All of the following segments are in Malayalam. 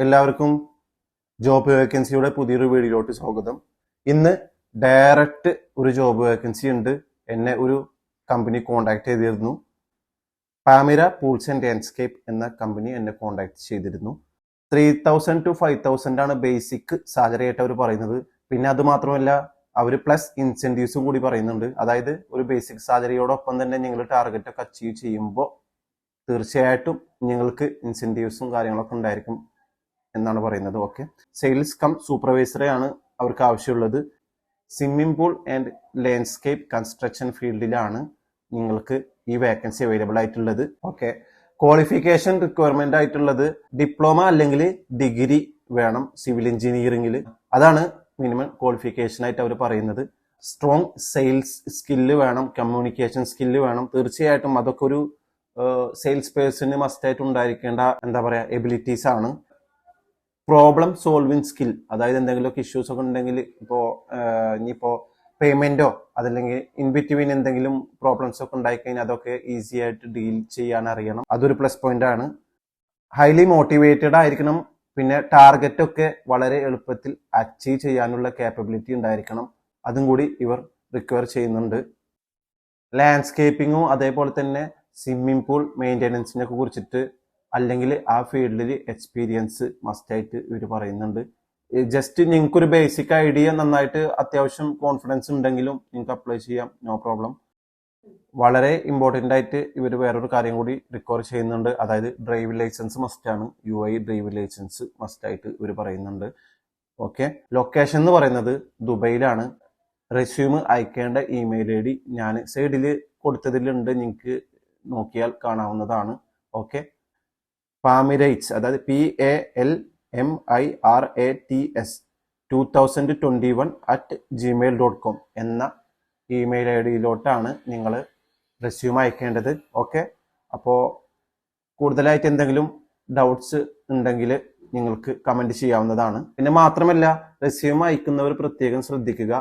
എല്ലാവർക്കും ജോബ് വേക്കൻസിയുടെ പുതിയൊരു വീഡിയോയിലോട്ട് സ്വാഗതം. ഇന്ന് ഡയറക്റ്റ് ഒരു ജോബ് വേക്കൻസി ഉണ്ട്. എന്നെ ഒരു കമ്പനി കോണ്ടാക്ട് ചെയ്തിരുന്നു. പാമിര പൂൾസ് ആൻഡ് ലാൻഡ്സ്കേപ്പ് എന്ന കമ്പനി എന്നെ കോണ്ടാക്ട് ചെയ്തിരുന്നു. Three thousand to five thousand ആണ് ബേസിക് സാലറി ആയിട്ട് അവർ പറയുന്നത്. പിന്നെ അത് മാത്രമല്ല അവർ പ്ലസ് ഇൻസെന്റീവ്സും കൂടി പറയുന്നുണ്ട്. അതായത് ഒരു ബേസിക് സാലറിയോടൊപ്പം തന്നെ നിങ്ങൾ ടാർഗറ്റ് ഒക്കെ അച്ചീവ് ചെയ്യുമ്പോൾ തീർച്ചയായിട്ടും നിങ്ങൾക്ക് ഇൻസെന്റീവ്സും കാര്യങ്ങളൊക്കെ ഉണ്ടായിരിക്കും. എന്നാണ് പറയുന്നത്. ഓക്കെ സെയിൽസ് കം സൂപ്പർവൈസറെ ആണ് അവർക്ക് ആവശ്യമുള്ളത്. Swimming pool and landscape construction ഫീൽഡിലാണ് നിങ്ങൾക്ക് ഈ വേക്കൻസി അവൈലബിൾ ആയിട്ടുള്ളത്. ഓക്കെ ക്വാളിഫിക്കേഷൻ റിക്വയർമെന്റ് ആയിട്ടുള്ളത് ഡിപ്ലോമ അല്ലെങ്കിൽ ഡിഗ്രി വേണം സിവിൽ എഞ്ചിനീയറിംഗിൽ അതാണ് മിനിമം ക്വാളിഫിക്കേഷൻ ആയിട്ട് അവർ പറയുന്നത്. സ്ട്രോങ് സെയിൽസ് സ്കില്ല് വേണം കമ്മ്യൂണിക്കേഷൻ സ്കില്ല് വേണം. തീർച്ചയായിട്ടും അതൊക്കെ ഒരു സെയിൽസ് പേഴ്സണിന് മസ്റ്റായിട്ട് ഉണ്ടായിരിക്കേണ്ട എന്താ പറയാ എബിലിറ്റീസ് ആണ്. പ്രോബ്ലം സോൾവിങ് സ്കിൽ അതായത് എന്തെങ്കിലുമൊക്കെ ഇഷ്യൂസ് ഒക്കെ ഉണ്ടെങ്കിൽ ഇപ്പോൾ ഇനിയിപ്പോൾ പേയ്മെന്റോ അതല്ലെങ്കിൽ ഇൻ ബിറ്റ്വീൻ എന്തെങ്കിലും പ്രോബ്ലംസ് ഒക്കെ ഉണ്ടായിക്കഴിഞ്ഞാൽ അതൊക്കെ ഈസി ആയിട്ട് ഡീൽ ചെയ്യാൻ അറിയണം. അതൊരു പ്ലസ് പോയിന്റ് ആണ്. ഹൈലി മോട്ടിവേറ്റഡ് ആയിരിക്കണം. പിന്നെ ടാർഗറ്റ് ഒക്കെ വളരെ എളുപ്പത്തിൽ അച്ചീവ് ചെയ്യാനുള്ള കേപ്പബിലിറ്റി ഉണ്ടായിരിക്കണം. അതും കൂടി ഇവർ റിക്വയർ ചെയ്യുന്നുണ്ട്. ലാൻഡ്സ്കേപ്പിങ്ങും അതേപോലെ തന്നെ സ്വിമ്മിംഗ് പൂൾ മെയിന്റെനൻസിനൊക്കെ കുറിച്ചിട്ട് അല്ലെങ്കിൽ ആ ഫീൽഡിൽ എക്സ്പീരിയൻസ് മസ്റ്റായിട്ട് ഇവർ പറയുന്നുണ്ട്. ജസ്റ്റ് നിങ്ങൾക്ക് ഒരു ബേസിക് ഐഡിയ നന്നായിട്ട് അത്യാവശ്യം കോൺഫിഡൻസ് ഉണ്ടെങ്കിലും നിങ്ങൾക്ക് അപ്ലൈ ചെയ്യാം നോ പ്രോബ്ലം വളരെ ഇമ്പോർട്ടന്റ് ആയിട്ട് ഇവർ വേറൊരു കാര്യം കൂടി റിക്കവർ ചെയ്യുന്നുണ്ട്. അതായത് ഡ്രൈവിംഗ് ലൈസൻസ് മസ്റ്റ് ആണ്. U I driving licence must ആയിട്ട് ഇവർ പറയുന്നുണ്ട്. ഓക്കെ ലൊക്കേഷൻ എന്ന് പറയുന്നത് ദുബൈയിലാണ്. റെസ്യൂം അയക്കേണ്ട ഇമെയിൽ ഐ ഡി ഞാൻ സൈഡിൽ കൊടുത്തതിലുണ്ട്. നിങ്ങൾക്ക് നോക്കിയാൽ കാണാവുന്നതാണ്. ഓക്കെ പാമിരൈറ്റ്സ് അതായത് P A L M I R A T S two thousand twenty one at Gmail dot com എന്ന ഇമെയിൽ ഐ ഡിയിലോട്ടാണ് നിങ്ങൾ റെസ്യൂം അയക്കേണ്ടത്. ഓക്കെ അപ്പോൾ കൂടുതലായിട്ട് എന്തെങ്കിലും ഡൗട്ട്സ് ഉണ്ടെങ്കിൽ നിങ്ങൾക്ക് കമന്റ് ചെയ്യാവുന്നതാണ്. പിന്നെ മാത്രമല്ല റെസ്യൂം അയക്കുന്നവർ പ്രത്യേകം ശ്രദ്ധിക്കുക.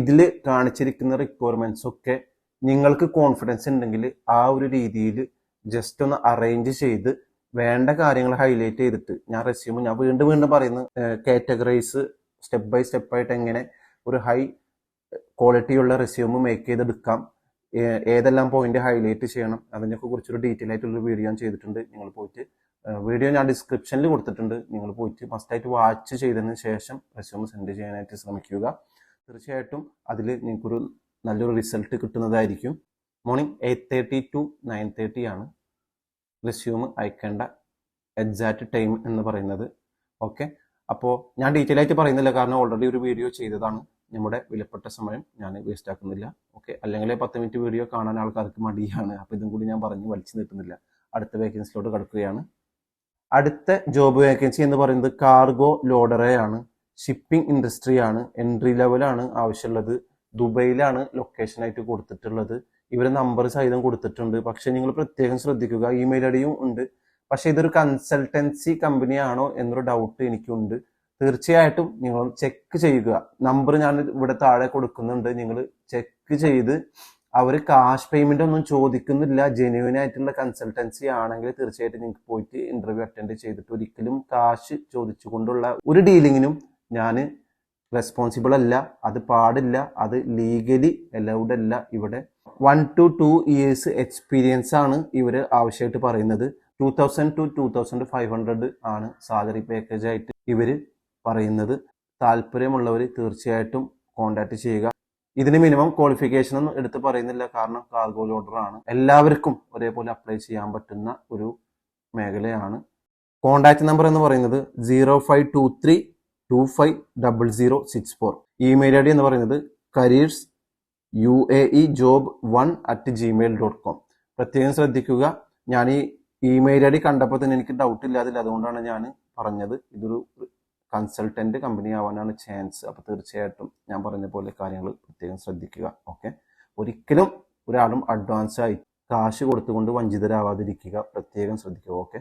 ഇതിൽ കാണിച്ചിരിക്കുന്ന റിക്വയർമെന്റ്സ് ഒക്കെ നിങ്ങൾക്ക് കോൺഫിഡൻസ് ഉണ്ടെങ്കിൽ ആ ഒരു രീതിയിൽ ജസ്റ്റ് ഒന്ന് അറേഞ്ച് ചെയ്ത് വേണ്ട കാര്യങ്ങൾ ഹൈലൈറ്റ് ചെയ്തിട്ട് ഞാൻ റെസ്യൂം ഞാൻ വീണ്ടും വീണ്ടും പറയുന്നു കാറ്റഗറൈസ് സ്റ്റെപ്പ് ബൈ സ്റ്റെപ്പ് ആയിട്ട് എങ്ങനെ ഒരു ഹൈ ക്വാളിറ്റിയുള്ള റെസ്യൂം മേക്ക് ചെയ്തെടുക്കാം ഏതെല്ലാം പോയിന്റ് ഹൈലൈറ്റ് ചെയ്യണം അതിനൊക്കെ കുറിച്ചൊരു ഡീറ്റെയിൽ ആയിട്ടുള്ള വീഡിയോ ഞാൻ ചെയ്തിട്ടുണ്ട് നിങ്ങൾ പോയിട്ട് വീഡിയോ ഞാൻ ഡിസ്ക്രിപ്ഷനിൽ കൊടുത്തിട്ടുണ്ട് നിങ്ങൾ പോയിട്ട് മസ്റ്റായിട്ട് വാച്ച് ചെയ്തതിന് ശേഷം റെസ്യൂം സെൻഡ് ചെയ്യാനായിട്ട് ശ്രമിക്കുക. തീർച്ചയായിട്ടും അതിൽ നിങ്ങൾക്കൊരു നല്ലൊരു റിസൾട്ട് കിട്ടുന്നതായിരിക്കും. Morning eight thirty to nine thirty ആണ് റെസ്യൂം അയക്കേണ്ട എക്സാക്റ്റ് ടൈം എന്ന് പറയുന്നത്. ഓക്കെ അപ്പോൾ ഞാൻ ഡീറ്റെയിൽ ആയിട്ട് പറയുന്നില്ല. കാരണം ഓൾറെഡി ഒരു വീഡിയോ ചെയ്തതാണ്. നമ്മുടെ വിലപ്പെട്ട സമയം ഞാൻ വേസ്റ്റ് ആക്കുന്നില്ല. ഓക്കെ അല്ലെങ്കിൽ പത്ത് മിനിറ്റ് വീഡിയോ കാണാൻ ആൾക്കാർക്ക് മടിയാണ്. അപ്പോൾ ഇതും കൂടി ഞാൻ പറഞ്ഞ് വലിച്ചു നീട്ടുന്നില്ല. അടുത്ത വേക്കൻസിലോട്ട് കിടക്കുകയാണ്. അടുത്ത ജോബ് വേക്കൻസി എന്ന് പറയുന്നത് കാർഗോ ലോഡറയാണ് ഷിപ്പിംഗ് ഇൻഡസ്ട്രിയാണ് എൻട്രി ലെവലാണ് ആവശ്യമുള്ളത്. ദുബൈയിലാണ് ലൊക്കേഷൻ ആയിട്ട് കൊടുത്തിട്ടുള്ളത്. ഇവർ നമ്പർ സഹിതം കൊടുത്തിട്ടുണ്ട്. പക്ഷെ നിങ്ങൾ പ്രത്യേകം ശ്രദ്ധിക്കുക ഇമെയിൽ ഡിയും ഉണ്ട്. പക്ഷെ ഇതൊരു കൺസൾട്ടൻസി കമ്പനിയാണോ എന്നൊരു ഡൗട്ട് എനിക്കുണ്ട്. തീർച്ചയായിട്ടും നിങ്ങൾ ചെക്ക് ചെയ്യുക. നമ്പർ ഞാൻ ഇവിടെ താഴെ കൊടുക്കുന്നുണ്ട്. നിങ്ങൾ ചെക്ക് ചെയ്ത് അവർ കാഷ് പേയ്മെന്റ് ഒന്നും ചോദിക്കുന്നില്ല. ജെന്യൂൻ ആയിട്ടുള്ള കൺസൾട്ടൻസി ആണെങ്കിൽ തീർച്ചയായിട്ടും നിങ്ങൾക്ക് പോയിട്ട് ഇന്റർവ്യൂ അറ്റൻഡ് ചെയ്തിട്ട് ഒരിക്കലും കാശ് ചോദിച്ചുകൊണ്ടുള്ള ഒരു ഡീലിങ്ങിനും ഞാൻ റെസ്പോൺസിബിൾ അല്ല. അത് പാടില്ല. അത് ലീഗലി അലൗഡ് അല്ല. ഇവിടെ one to two years experience ആണ് ഇവർ ആവശ്യമായിട്ട് പറയുന്നത്. Two thousand to two thousand five hundred ആണ് സാലറി പാക്കേജ് ആയിട്ട് ഇവർ പറയുന്നത്. താല്പര്യമുള്ളവർ തീർച്ചയായിട്ടും കോണ്ടാക്ട് ചെയ്യുക. ഇതിന് മിനിമം ക്വാളിഫിക്കേഷൻ ഒന്നും എടുത്ത് പറയുന്നില്ല. കാരണം കാർഗോ ലോഡർ ആണ്. എല്ലാവർക്കും ഒരേപോലെ അപ്ലൈ ചെയ്യാൻ പറ്റുന്ന ഒരു മേഖലയാണ്. കോണ്ടാക്ട് നമ്പർ എന്ന് പറയുന്നത് zero five two three two five double zero six four email I D എന്ന് പറയുന്നത് careers U A E job one at Gmail dot com പ്രത്യേകം ശ്രദ്ധിക്കുക. ഞാൻ ഈ ഇമെയിൽ ഐ ഡി കണ്ടപ്പോൾ തന്നെ എനിക്ക് ഡൗട്ട് ഇല്ലാതില്ല. അതുകൊണ്ടാണ് ഞാൻ പറഞ്ഞത്. ഇതൊരു കൺസൾട്ടന്റ് കമ്പനി ആവാനാണ് ചാൻസ് അപ്പോൾ തീർച്ചയായിട്ടും ഞാൻ പറഞ്ഞ പോലെ കാര്യങ്ങൾ പ്രത്യേകം ശ്രദ്ധിക്കുക. ഓക്കെ ഒരിക്കലും ഒരാളും അഡ്വാൻസ് ആയി കാശ് കൊടുത്തുകൊണ്ട് വഞ്ചിതരാവാതിരിക്കുക പ്രത്യേകം ശ്രദ്ധിക്കുക. ഓക്കെ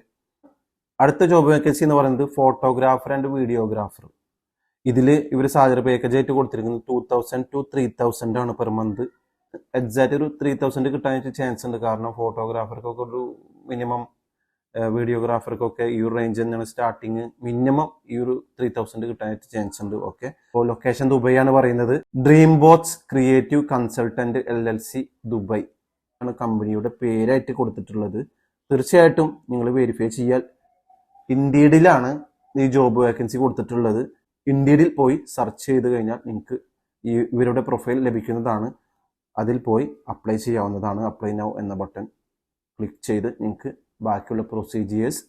അടുത്ത ജോബ് വേക്കൻസി എന്ന് പറയുന്നത് ഫോട്ടോഗ്രാഫർ ആൻഡ് വീഡിയോഗ്രാഫർ ഇതിൽ ഇവർ സാലറി പാക്കേജ് ആയിട്ട് കൊടുത്തിരിക്കുന്നത് two thousand to three thousand ആണ് പെർ മന്ത് എക്സാക്ട് ഒരു ത്രീ തൗസൻഡ് കിട്ടാനായിട്ട് ചാൻസ് ഉണ്ട്. കാരണം ഫോട്ടോഗ്രാഫർക്കൊക്കെ ഒരു മിനിമം വീഡിയോഗ്രാഫർക്കൊക്കെ ഈ ഒരു റേഞ്ച് തന്നെയാണ് സ്റ്റാർട്ടിങ് മിനിമം ഈ ഒരു ത്രീ തൗസൻഡ് കിട്ടാനായിട്ട് ചാൻസ് ഉണ്ട്. ഓക്കെ അപ്പോൾ ലൊക്കേഷൻ ആണ് പറയുന്നത്. Dream Boats Creative Consultant L L C Dubai ആണ് കമ്പനിയുടെ പേരായിട്ട് കൊടുത്തിട്ടുള്ളത്. തീർച്ചയായിട്ടും നിങ്ങൾ വെരിഫൈ ചെയ്യാൽ ഇൻഡീഡിലാണ് ഈ ജോബ് വേക്കൻസി കൊടുത്തിട്ടുള്ളത്. ഇന്ത്യയിൽ പോയി സെർച്ച് ചെയ്ത് കഴിഞ്ഞാൽ നിങ്ങൾക്ക് ഈ ഇവരുടെ പ്രൊഫൈൽ ലഭിക്കുന്നതാണ്. അതിൽ പോയി അപ്ലൈ ചെയ്യാവുന്നതാണ്. അപ്ലൈ നൗ എന്ന ബട്ടൺ ക്ലിക്ക് ചെയ്ത് നിങ്ങൾക്ക് ബാക്കിയുള്ള പ്രൊസീജിയേഴ്സ്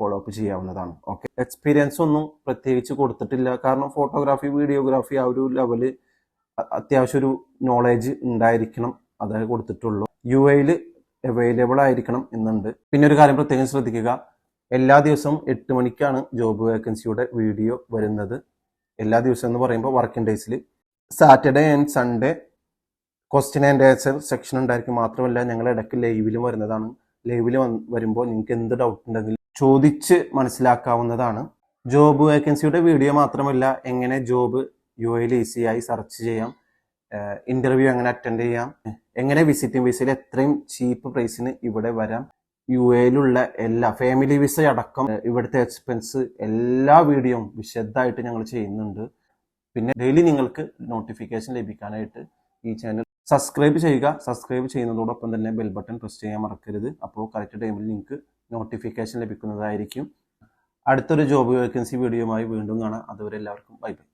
ഫോളോ അപ്പ് ചെയ്യാവുന്നതാണ്. ഓക്കെ എക്സ്പീരിയൻസ് ഒന്നും പ്രത്യേകിച്ച് കൊടുത്തിട്ടില്ല. കാരണം ഫോട്ടോഗ്രാഫി വീഡിയോഗ്രാഫി ആ ഒരു ലെവൽ അത്യാവശ്യം ഒരു നോളേജ് ഉണ്ടായിരിക്കണം. അതേ കൊടുത്തിട്ടുള്ളൂ. യു എയിൽ അവൈലബിൾ ആയിരിക്കണം എന്നുണ്ട്. പിന്നെ ഒരു കാര്യം പ്രത്യേകം ശ്രദ്ധിക്കുക. എല്ലാ ദിവസവും എട്ട് മണിക്കാണ് ജോബ് വേക്കൻസിയുടെ വീഡിയോ വരുന്നത്. എല്ലാ ദിവസവും എന്ന് പറയുമ്പോൾ വർക്കിംഗ് ഡേയ്സിൽ Saturday and Sunday question and answer section ഉണ്ടായിരിക്കും. മാത്രമല്ല ഞങ്ങൾ ഇടയ്ക്ക് ലൈവിലും വരുന്നതാണ്. ലൈവിൽ വരുമ്പോൾ നിങ്ങൾക്ക് എന്ത് ഡൗട്ട് ഉണ്ടെങ്കിലും ചോദിച്ച് മനസ്സിലാക്കാവുന്നതാണ്. ജോബ് വേക്കൻസിയുടെ വീഡിയോ മാത്രമല്ല എങ്ങനെ ജോബ് യു എയിൽ ഈസിയായി സെർച്ച് ചെയ്യാം. ഇന്റർവ്യൂ എങ്ങനെ അറ്റൻഡ് ചെയ്യാം. എങ്ങനെ വിസിറ്റിംഗ് വിസയിൽ എത്രയും ചീപ്പ് പ്രൈസിന് ഇവിടെ വരാം. യു എയിലുള്ള എല്ലാ ഫാമിലി വിസ അടക്കം ഇവിടുത്തെ എക്സ്പെൻസ് എല്ലാ വീഡിയോയും വിശദമായിട്ട് ഞങ്ങൾ ചെയ്യുന്നുണ്ട്. പിന്നെ ഡെയിലി നിങ്ങൾക്ക് നോട്ടിഫിക്കേഷൻ ലഭിക്കാനായിട്ട് ഈ ചാനൽ സബ്സ്ക്രൈബ് ചെയ്യുക. സബ്സ്ക്രൈബ് ചെയ്യുന്നതോടൊപ്പം തന്നെ ബെൽ ബട്ടൺ പ്രസ് ചെയ്യാൻ മറക്കരുത്. അപ്പോൾ കറക്റ്റ് ടൈമിൽ നിങ്ങൾക്ക് നോട്ടിഫിക്കേഷൻ ലഭിക്കുന്നതായിരിക്കും. അടുത്തൊരു ജോബ് വേക്കൻസി വീഡിയോയുമായി വീണ്ടും കാണാം. അതുവരെ എല്ലാവർക്കും ബൈ ബൈ